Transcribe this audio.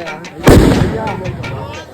哎呀，回家，